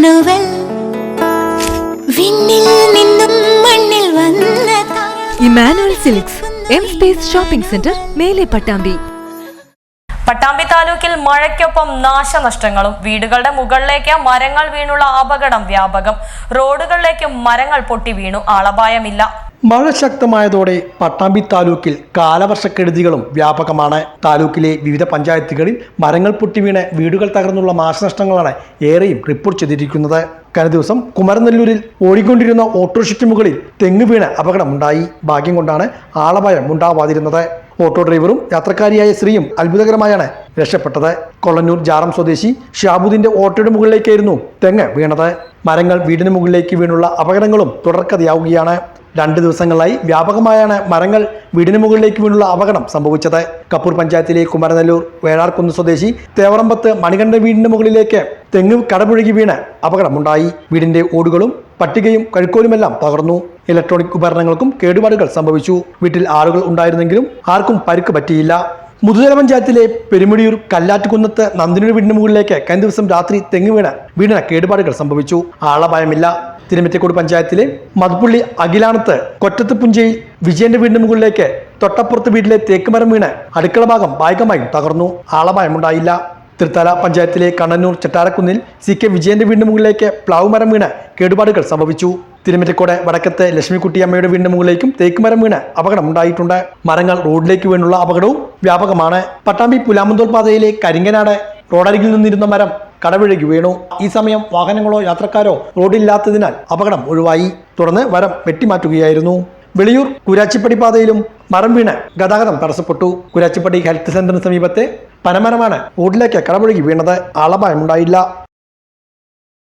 Emmanuel വിണ്ണിൽ നിന്നും മണ്ണിൽ വന്ന Emmanuel സിലിക്സ് M space shopping centre മേലെ പട്ടാമ്പി. പട്ടാമ്പി താലൂക്കിൽ മഴയ്ക്കൊപ്പം നാശനഷ്ടങ്ങളും വീടുകളുടെ മുകളിലേക്ക് മരങ്ങൾ വീണുള്ള അപകടം വ്യാപകം. റോഡുകളിലേക്കും മരങ്ങൾ പൊട്ടി വീണു ആളപായമില്ല. മഴ ശക്തമായതോടെ പട്ടാമ്പി താലൂക്കിൽ കാലവർഷക്കെടുതികളും വ്യാപകമാണ്. താലൂക്കിലെ വിവിധ പഞ്ചായത്തുകളിൽ മരങ്ങൾ പൊട്ടിവീണ് വീടുകൾ തകർന്നുള്ള നാശനഷ്ടങ്ങളാണ് ഏറെയും റിപ്പോർട്ട് ചെയ്തിരിക്കുന്നത്. കഴിഞ്ഞ ദിവസം കുമരനെല്ലൂരിൽ ഓടിക്കൊണ്ടിരുന്ന ഓട്ടോറിക്ഷയ്ക്ക് മുകളിൽ തെങ്ങ് വീണ് അപകടമുണ്ടായി. ഭാഗ്യം കൊണ്ടാണ് ആളപായം ഉണ്ടാവാതിരുന്നത്. ഓട്ടോ ഡ്രൈവറും യാത്രക്കാരിയായ സ്ത്രീയും അത്ഭുതകരമായാണ് രക്ഷപ്പെട്ടത്. കൊള്ളന്നൂർ ജാറം സ്വദേശി ഷാബുദിന്റെ ഓട്ടോയുടെ മുകളിലേക്കായിരുന്നു തെങ്ങ് വീണത്. മരങ്ങൾ വീടിന് മുകളിലേക്ക് വീണുള്ള അപകടങ്ങളും തുടർക്കഥയാവുകയാണ്. രണ്ട് ദിവസങ്ങളായി വ്യാപകമായാണ് മരങ്ങൾ വീടിന് മുകളിലേക്ക് വീണുള്ള അപകടം സംഭവിച്ചത്. കപ്പൂർ പഞ്ചായത്തിലെ കുമരനെല്ലൂർ വേഴാർകുന്ന് സ്വദേശി തേവറമ്പത്ത് മണികണ്ഠ വീടിന് മുകളിലേക്ക് തെങ്ങ് കടപുഴകി വീണ് അപകടമുണ്ടായി. വീടിന്റെ ഓടുകളും പട്ടികയും കഴുക്കോലുമെല്ലാം തകർന്നു. ഇലക്ട്രോണിക് ഉപകരണങ്ങൾക്കും കേടുപാടുകൾ സംഭവിച്ചു. വീട്ടിൽ ആളുകൾ ഉണ്ടായിരുന്നെങ്കിലും ആർക്കും പരിക്ക് പറ്റിയില്ല. മുതുതല പഞ്ചായത്തിലെ പെരുമുടിയൂർ കല്ലാറ്റുകുന്നത്ത് നന്ദിനിയുടെ വീടിന് മുകളിലേക്ക് കഴിഞ്ഞ ദിവസം രാത്രി തെങ്ങ് വീണ വീടിന് കേടുപാടുകൾ സംഭവിച്ചു. ആളപായമില്ല. തിരുമറ്റക്കോട് പഞ്ചായത്തിലെ മധുപ്പള്ളി അഖിലാണത്ത് കൊറ്റത്ത് പുഞ്ചയിൽ വിജയന്റെ വീടിന് മുകളിലേക്ക് തൊട്ടപ്പുറത്ത് വീട്ടിലെ തേക്കുമരം വീണ് അടുക്കള ഭാഗം ഭാഗികമായും തകർന്നു. ആളപായമുണ്ടായില്ല. തൃത്താല പഞ്ചായത്തിലെ കണ്ണന്നൂർ ചെട്ടാരക്കുന്നിൽ സി കെ വിജയന്റെ വീടിന് മുകളിലേക്ക് പ്ലാവ് മരം വീണ് കേടുപാടുകൾ സംഭവിച്ചു. തിരുമറ്റക്കോട് വടക്കത്തെ ലക്ഷ്മിക്കുട്ടിയമ്മയുടെ വീടിന് മുകളിലേക്കും തേക്കുമരം വീണ് അപകടമുണ്ടായിട്ടുണ്ട് മരങ്ങൾ റോഡിലേക്ക് വീണുള്ള അപകടവും വ്യാപകമാണ്. പട്ടാമ്പി പുലാമന്തോൾ പാതയിലെ കരിങ്കനാട് റോഡരികിൽ നിന്നിരുന്ന മരം കടവിഴകി വീണു. ഈ സമയം വാഹനങ്ങളോ യാത്രക്കാരോ റോഡില്ലാത്തതിനാൽ അപകടം ഒഴിവായി. തുടർന്ന് വരം വെട്ടിമാറ്റുകയായിരുന്നു. വെളിയൂർ കുരാച്ചിപ്പടി പാതയിലും മരം വീണ് ഗതാഗതം തടസ്സപ്പെട്ടു. കുരാച്ചിപ്പടി ഹെൽത്ത് സെന്ററിന് സമീപത്തെ പനമരമാണ് റോഡിലേക്ക് കടപുഴകി വീണത്. ആളപായമുണ്ടായില്ല.